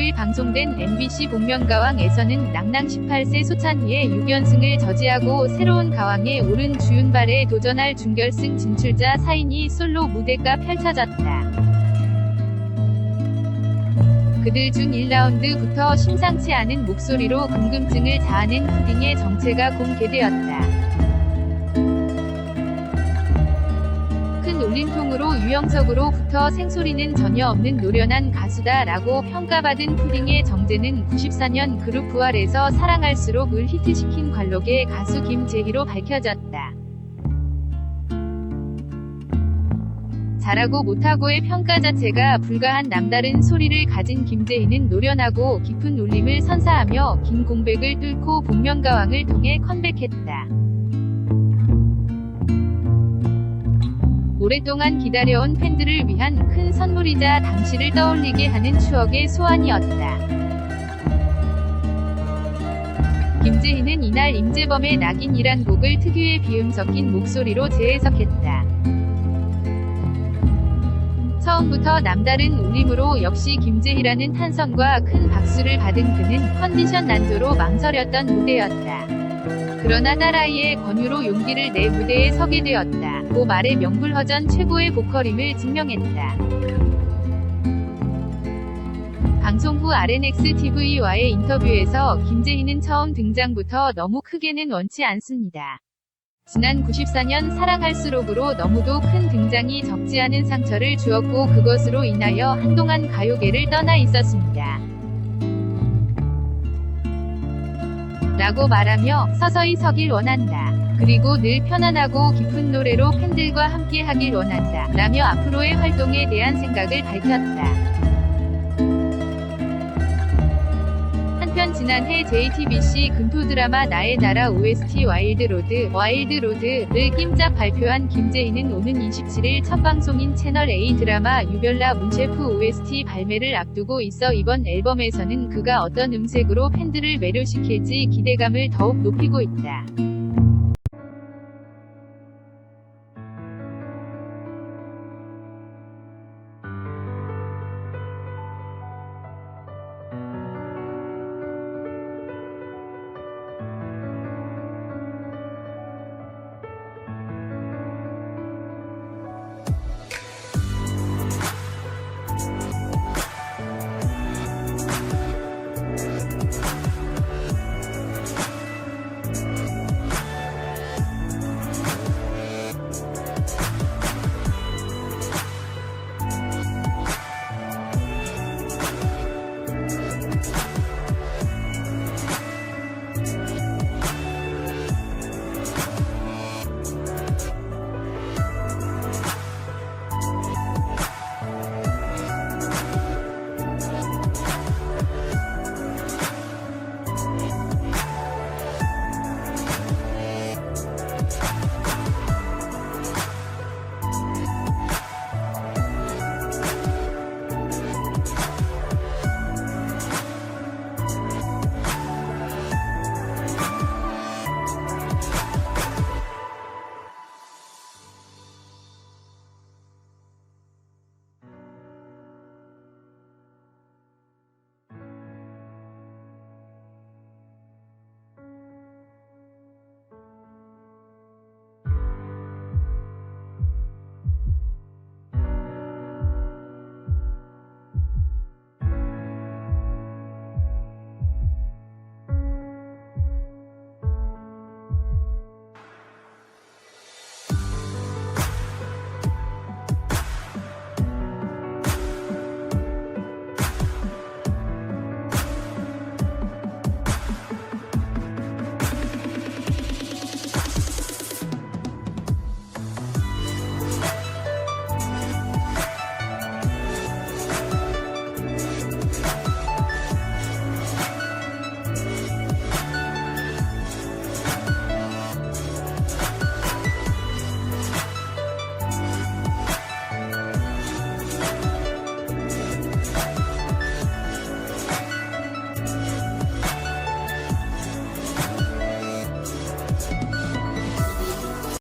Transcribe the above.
15일 방송된 MBC 복면가왕에서는 낭낭 18세 소찬휘의 6연승을 저지하고 새로운 가왕에 오른 주윤발에 도전할 준결승 진출자 사인이 솔로 무대가 펼쳐졌다. 그들 중 1라운드부터 심상치 않은 목소리로 궁금증을 자아낸 푸딩의 정체가 공개되었다. 큰 울림통으로 유형적으로부터 생소리는 전혀 없는 노련한 가수다 라고 평가받은 푸딩의 정체는 94년 그룹 부활에서 사랑할수록을 히트시킨 관록의 가수 김재희로 밝혀졌다. 잘하고 못하고의 평가 자체가 불가한 남다른 소리를 가진 김재희는 노련하고 깊은 울림을 선사하며 긴 공백을 뚫고 복면가왕을 통해 컴백했다. 오랫동안 기다려온 팬들을 위한 큰 선물이자 당시를 떠올리게 하는 추억의 소환이었다. 김재희는 이날 임재범의 낙인이란 곡을 특유의 비음 섞인 목소리로 재해석했다. 처음부터 남다른 울림으로 역시 김재희라는 탄성과 큰 박수를 받은 그는 컨디션 난조로 망설였던 무대였다. 그러나 딸아이의 권유로 용기를 내 무대에 서게 되었다. 고 말의 명불허전 최고의 보컬임을 증명했다. 방송 후 RNX TV와의 인터뷰에서 김재희는 처음 등장부터 너무 크게는 원치 않습니다. 지난 94년 사랑할수록으로 너무도 큰 등장이 적지 않은 상처를 주었고 그것으로 인하여 한동안 가요계를 떠나 있었습니다. 라고 말하며 서서히 서길 원한다. 그리고 늘 편안하고 깊은 노래로 팬들과 함께 하길 원한다. 라며 앞으로의 활동에 대한 생각을 밝혔다. 지난해 JTBC 금토 드라마 나의 나라 OST 와일드로드, 와일드로드를 낌짝 발표한 김재희는 오는 27일 첫 방송인 채널A 드라마 유별나 문셰프 OST 발매를 앞두고 있어 이번 앨범에서는 그가 어떤 음색으로 팬들을 매료시킬지 기대감을 더욱 높이고 있다.